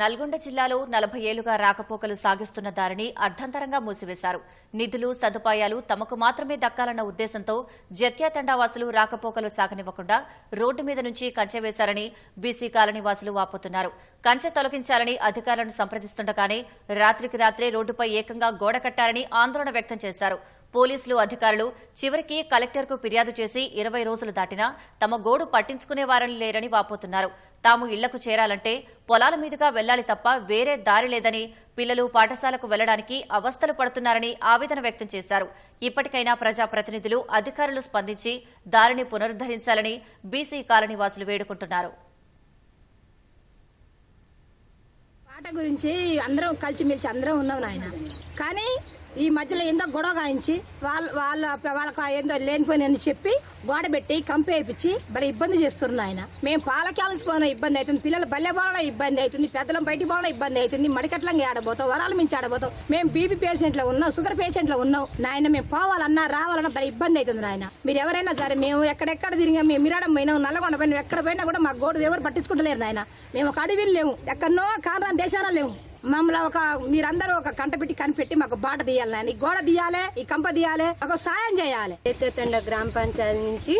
నల్గొండ జిల్లాలో నలభై ఏళ్ళుగా రాకపోకలు సాగిస్తున్న దారిని అర్ధంతరంగా మూసివేశారు. నిధులు సదుపాయాలు తమకు మాత్రమే దక్కాలన్న ఉద్దేశంతో జత్యాతండావాసులు రాకపోకలు సాగనివ్వకుండా రోడ్డు మీద నుంచి కంచె వేశారని బీసీ కాలనీ వాసులు వాపోతున్నారు. కంచె తొలగించాలని అధికారులను సంప్రదిస్తుండగానే రాత్రికి రాత్రే రోడ్డుపై ఏకంగా గోడ కట్టారని ఆందోళన వ్యక్తం చేశారు. పోలీసులు అధికారులు చివరికి కలెక్టర్కు ఫిర్యాదు చేసి ఇరవై రోజులు దాటినా తమ గోడు పట్టించుకునేవారని లేరని వాపోతున్నారు. తాము ఇళ్ళకు చేరాలంటే పొలాల మీదుగా వెళ్ళాలి తప్ప వేరే దారి లేదని పిల్లలు పాఠశాలకు వెళ్ళడానికి అవస్థలు పడుతున్నారని ఆవేదన వ్యక్తం చేశారు. ఇప్పటికైనా ప్రజాప్రతినిధులు అధికారులు స్పందించి దారిని పునరుద్దరించాలని బీసీ కాలనీ వాసులు వేడుకుంటున్నారు. పాట గురించి అందరం కలిసిమెలిసి అందరం ఉన్నాం నాయన. కానీ ఈ మధ్యలో ఏందో గొడవ గాయించి వాళ్ళ వాళ్ళ వాళ్ళకి ఏందో లేనిపోయినని చెప్పి గోడ పెట్టి కంపి వేయించి మరి ఇబ్బంది చేస్తున్నారు ఆయన. మేము పాలకాలసి పోయిన ఇబ్బంది అవుతుంది పిల్లలు బల్లె పోవడం ఇబ్బంది అవుతుంది పెద్దలం బయటికి పోవడం ఇబ్బంది అవుతుంది మడికట్లంగా ఆడబోతాం వరాల మించి ఆడబోతాం. మేము బీపీ పేషెంట్లో ఉన్నాం షుగర్ పేషెంట్లో ఉన్నాం. నాయన మేము పోవాలన్నా రావాలన్నా మరి ఇబ్బంది అవుతుంది నాయన. మీరు ఎవరైనా సరే మేము ఎక్కడెక్కడ తిరిగా మేము మిరాడం పోయినాం నల్లగొండ పోయినాం ఎక్కడ పోయినా కూడా మా గోడు ఎవరు పట్టించుకుంటలేరు నాయన. మేము ఒక అడవిలు లేవు ఎక్కడనో కారణం దేశాలు లేవు మమ్మల్ని ఒక మీరందరూ ఒక కంట పెట్టి కనిపెట్టి మాకు బాట తీయాలి ఈ గోడ తీయాలి ఈ కంప తీయాలి ఒక సాయం చేయాలి. ఎత్తెత్తండ గ్రామ పంచాయతీ నుంచి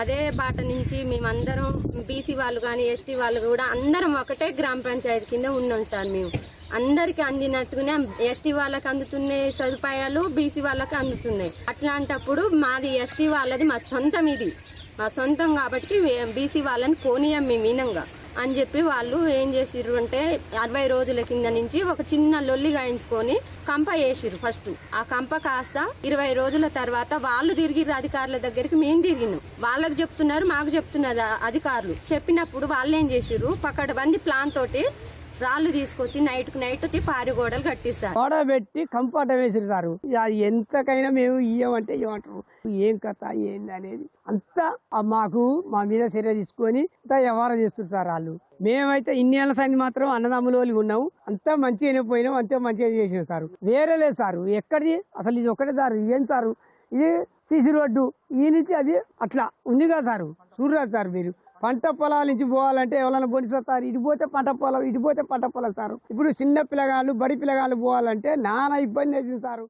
అదే బాట నుంచి మేమందరం బీసీ వాళ్ళు కానీ ఎస్టీ వాళ్ళు కూడా అందరం ఒకటే గ్రామ పంచాయతీ కింద ఉన్నాం సార్ మేము. అందరికి అందినట్టుగానే ఎస్టీ వాళ్ళకి అందుతున్నాయి సదుపాయాలు బీసీ వాళ్ళకి అందుతున్నాయి. అట్లాంటప్పుడు మాది ఎస్టీ వాళ్ళది మా సొంతం ఇది. మా సొంతం కాబట్టి బీసీ వాళ్ళని కోనియం మేము ఈనంగా. అని చెప్పి వాళ్ళు ఏం చేసిర్రు అంటే అరవై రోజుల కింద నుంచి ఒక చిన్న లొల్లి గాయించుకొని కంప వేసిర్రు ఫస్ట్ ఆ కంప కాస్త ఇరవై రోజుల తర్వాత వాళ్ళు తిరిగిర్రు అధికారుల దగ్గరికి మేము తిరిగినాం. వాళ్ళకి చెప్తున్నారు మాకు చెప్తున్నది అధికారులు. చెప్పినప్పుడు వాళ్ళు ఏం చేసిర్రు పక్కడ బంది ప్లాన్ తోటి రాళ్ళు తీసుకొచ్చి నైట్కు నైట్ వచ్చి పారి గోడలు కట్టిస్తారు. గోడ పెట్టి కంపాట వేసిరు సారు. ఇక అది ఎంతకైనా మేము ఇయ్యమంటే ఇవ్వమంటారు ఏం కథ ఏంది అనేది అంతా మాకు మా మీద చర్య తీసుకొని అంతా వ్యవహారం చేస్తారు సార్ వాళ్ళు. మేమైతే ఇన్ని ఏళ్ళ సైన్ మాత్రం అన్నదమ్ములు వాళ్ళు అంతా మంచిగానే పోయినాం అంతే మంచిగా చేసినాం సార్. వేరే లేదు సారు. ఎక్కడిది? అసలు ఇది ఒకటే సారు. ఏం సారు? ఇది సీసీ రోడ్డు. ఈ నుంచి అది అట్లా ఉంది కదా సారు. చూడరాదు సార్ మీరు. పంట పొలాల నుంచి పోవాలంటే ఎవరైనా పొడిస్తారు ఇటు పోతే పంట పొలం ఇటు పోతే పంట పొలం సారు. ఇప్పుడు చిన్న పిల్లగాళ్ళు బడి పిల్లగాళ్ళు పోవాలంటే నానా ఇబ్బంది అవుతుంది సారు.